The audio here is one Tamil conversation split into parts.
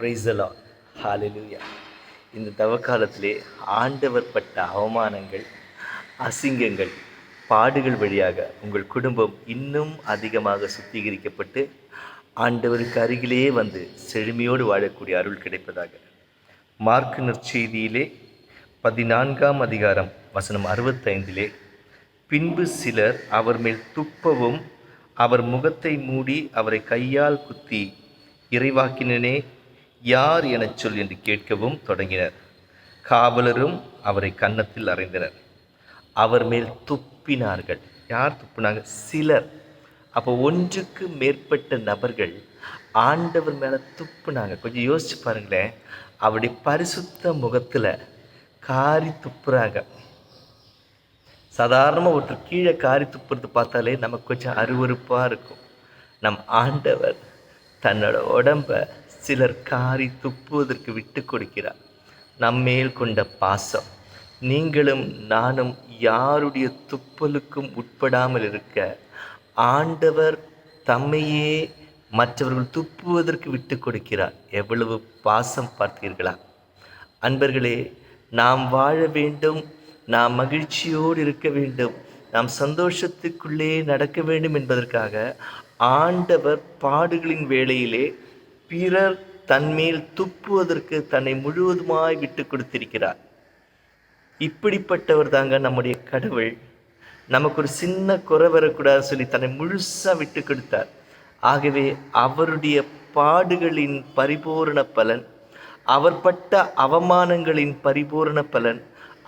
பிரைசலா ஹalleluya இந்த தவக்காலத்திலே ஆண்டவர் பட்ட அவமானங்கள் அசிங்கங்கள் பாடுகள் வழியாக உங்கள் குடும்பம் இன்னும் அதிகமாக சுத்திகரிக்கப்பட்டு ஆண்டவருக்கு அருகிலேயே வந்து செழுமையோடு வாழக்கூடிய அருள் கிடைப்பதாக. மார்க் நற்செய்தியிலே பதினான்காம் அதிகாரம் வசனம் அறுபத்தைந்திலே பின்பு சிலர் அவர் மேல் துப்பவும் அவர் முகத்தை மூடி அவரை கையால் குத்தி இறைவாக்கினனே யார் எனச் சொல் என்று கேட்கவும் தொடங்கினர். காவலரும் அவரை கன்னத்தில் அறைந்தனர். அவர் மேல் துப்பினார்கள். யார் துப்பினாங்க? சிலர். அப்போ ஒன்றுக்கு மேற்பட்ட நபர்கள் ஆண்டவர் மேலே துப்புனாங்க. கொஞ்சம் யோசிச்சு பாருங்களேன். அவருடைய பரிசுத்த முகத்தில் காரி துப்புறாங்க. சாதாரணமாக ஒருத்தர் கீழே காரி துப்புறது பார்த்தாலே நமக்கு கொஞ்சம் அருவருப்பாக இருக்கும். நம் ஆண்டவர் தன்னோட உடம்ப சிலர் காரி துப்புவதற்கு விட்டு கொடுக்கிறார். நம்மேல் கொண்ட பாசம். நீங்களும் நானும் யாருடைய துப்பலுக்கும் உட்படாமல் இருக்க ஆண்டவர் தம்மையே மற்றவர்கள் துப்புவதற்கு விட்டு கொடுக்கிறார். எவ்வளவு பாசம் பார்த்தீர்களா? அன்பர்களே நாம் வாழ வேண்டும் நாம் மகிழ்ச்சியோடு இருக்க வேண்டும் நாம் சந்தோஷத்துக்குள்ளே நடக்க வேண்டும் என்பதற்காக ஆண்டவர் பாடுகளின் வேளையிலே பிறர் தன்மேல் துப்புவதற்கு தன்னை முழுவதுமாய் விட்டு கொடுத்திருக்கிறார். இப்படிப்பட்டவர் தாங்க நம்முடைய கடவுள். நமக்கு ஒரு சின்ன குறை வரக்கூடாது சொல்லி தன்னை முழுசாக விட்டு கொடுத்தார். ஆகவே அவருடைய பாடுகளின் பரிபூரண பலன் அவர் பட்ட அவமானங்களின் பரிபூரண பலன்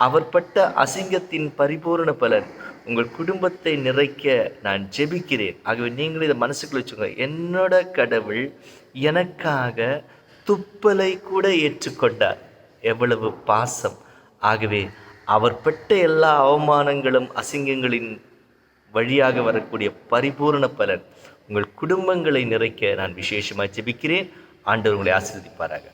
அவர் பட்ட அசிங்கத்தின் பரிபூரண பலன் உங்கள் குடும்பத்தை நிறைக்க நான் ஜெபிக்கிறேன். ஆகவே நீங்களும் இதை மனசுக்குள்ள வச்சுக்கோங்க. என்னோட கடவுள் எனக்காக துப்பலை கூட ஏற்றுக்கொண்டார். எவ்வளவு பாசம். ஆகவே அவர் பட்ட எல்லா அவமானங்களும் அசிங்கங்களின் வழியாக வரக்கூடிய பரிபூரண பலன் உங்கள் குடும்பங்களை நிறைக்க நான் விசேஷமாக ஜெபிக்கிறேன். ஆண்டவர் உங்களை ஆசீர்வதிப்பாராக.